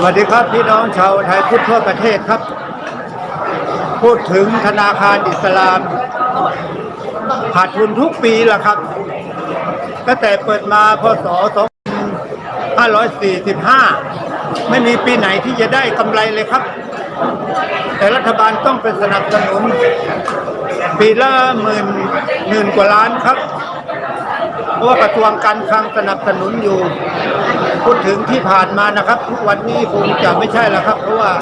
สวัสดีครับพี่น้องชาวไทยพุทธทั่วประเทศครับ พูดถึงธนาคารอิสลามขาดทุนทุกปีแหละครับตั้งแต่เปิดมาพศ2545 ไม่มีปีไหนที่จะได้กำไรเลยครับ แต่รัฐบาลต้องเป็นสนับสนุน ปีละหมื่นหมื่นกว่าล้านครับ เพราะว่ากระทรวงการคลังสนับสนุนอยู่ พูดถึงที่ผ่านมานะครับทุกวันนี้คงจะไม่ใช่แล้วครับ เพราะว่า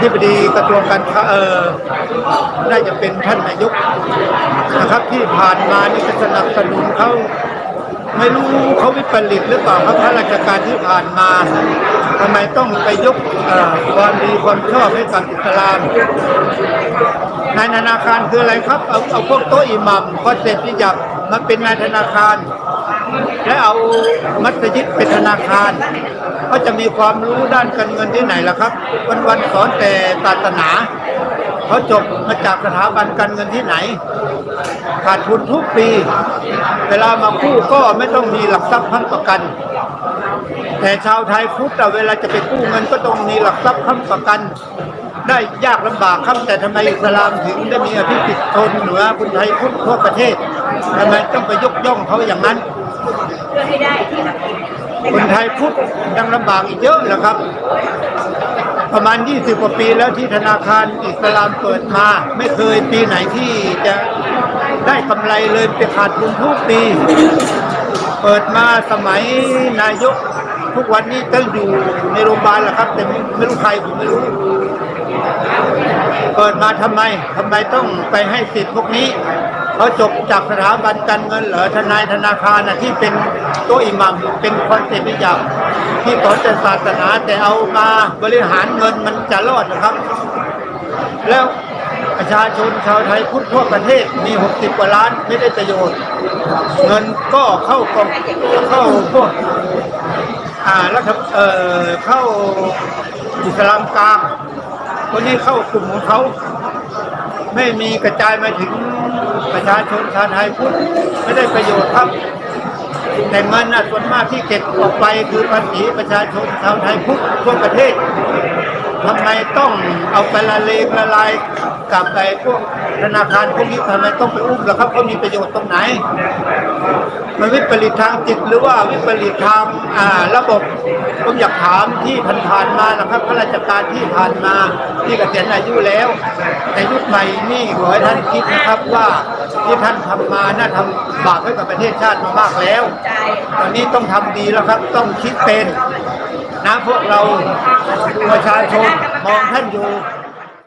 ที่บดีกระทรวงการคลังเออน่าจะเป็นท่านนายกนะครับ ที่ผ่านมานี่ก็สนับสนุนเขาไม่รู้เขาวิปริตหรือเปล่าครับข้าราชการที่ผ่านมาทำไมต้องไปยกความดีความชอบให้กับอิสลามนายธนาคารคืออะไรครับ เอาเอาพวกโต๊ะอิหมัมคอนเซ็ปต์ที่จับมาเป็นนายธนาคาร และเอามัสยิดเป็นธนาคาร ก็จะมีความรู้ด้านการเงินที่ไหนล่ะครับ วันวันสอนแต่ศาสนาเขาจบมาจากสถาบันการเงินที่ไหน ขาดทุนทุกปี เวลามากู้ก็ไม่ต้องมีหลักทรัพย์ค้ำประกัน แต่ชาวไทยพุทธเวลาจะไปกู้เงินก็ต้องมีหลักทรัพย์ค้ำประกัน ได้ยากลำบากครับแต่ทำไมอิสลามถึงได้มีอภิสิทธิ์ทนเหนือคนไทยพุทธทั่วประเทศทำไมต้องไปยกย่องเขาอย่างนั้น เพื่อให้ได้ที่แบบคนไทยพุทธยังลำบากอีกเยอะนะครับ ประมาณ 20 กว่าปีแล้วที่ธนาคารอิสลามเปิดมา ไม่เคยปีไหนที่จะได้กำไรเลยไปขาดทุนทุกปี เปิดมาสมัยนายกทุกวันนี้ต้องอยู่ในโรงพยาบาลแหละครับ แต่ไม่ไม่รู้ใครผมไม่รู้ เปิดมาทำไมทำไมต้องไปให้สิทธิ์พวกนี้ เขาจบจากสถาบันการเงินเหรอทนายธนาคารนะที่เป็นตัวอิหมัมเป็นคอนเซ็ปต์นิยามที่สอนแต่ศาสนาแต่เอามาบริหารเงินมันจะรอดนะครับ แล้วประชาชนชาวไทยพุทธทั่วประเทศมี 60 กว่าล้านไม่ได้ประโยชน์ เงินก็เข้ากองเข้าพวกอ่ารัฐเอ่อเข้าอิสลามกลางคนนี้เข้ากลุ่มของเขา ไม่มีกระจายมาถึง ประชาชนชาวไทยพุทธไม่ได้ประโยชน์ครับ แต่เงินน่ะส่วนมากที่เก็บออกไปคือภาษีประชาชนชาวไทยพุทธทั่วประเทศทำไมต้องเอาไปละเลงละลายกับไอ้พวกธนาคารพวกนี้ทำไมต้องไปอุ้มล่ะครับเขามีประโยชน์ตรงไหน มันวิปริตทางจิตหรือว่าวิปริตทางอ่าระบบผมอยากถามที่ผ่านๆมานะครับข้าราชการที่ผ่านมา ที่เกษียณอายุแล้ว ในยุคใหม่นี่ขอให้ท่านคิดนะครับว่าที่ท่านทำมาน่าทำบาปให้กับประเทศชาติมามากแล้วใจตอนนี้ต้องทำดีแล้วครับ ต้องคิดเป็นนะพวกเราประชาชนมองท่านอยู่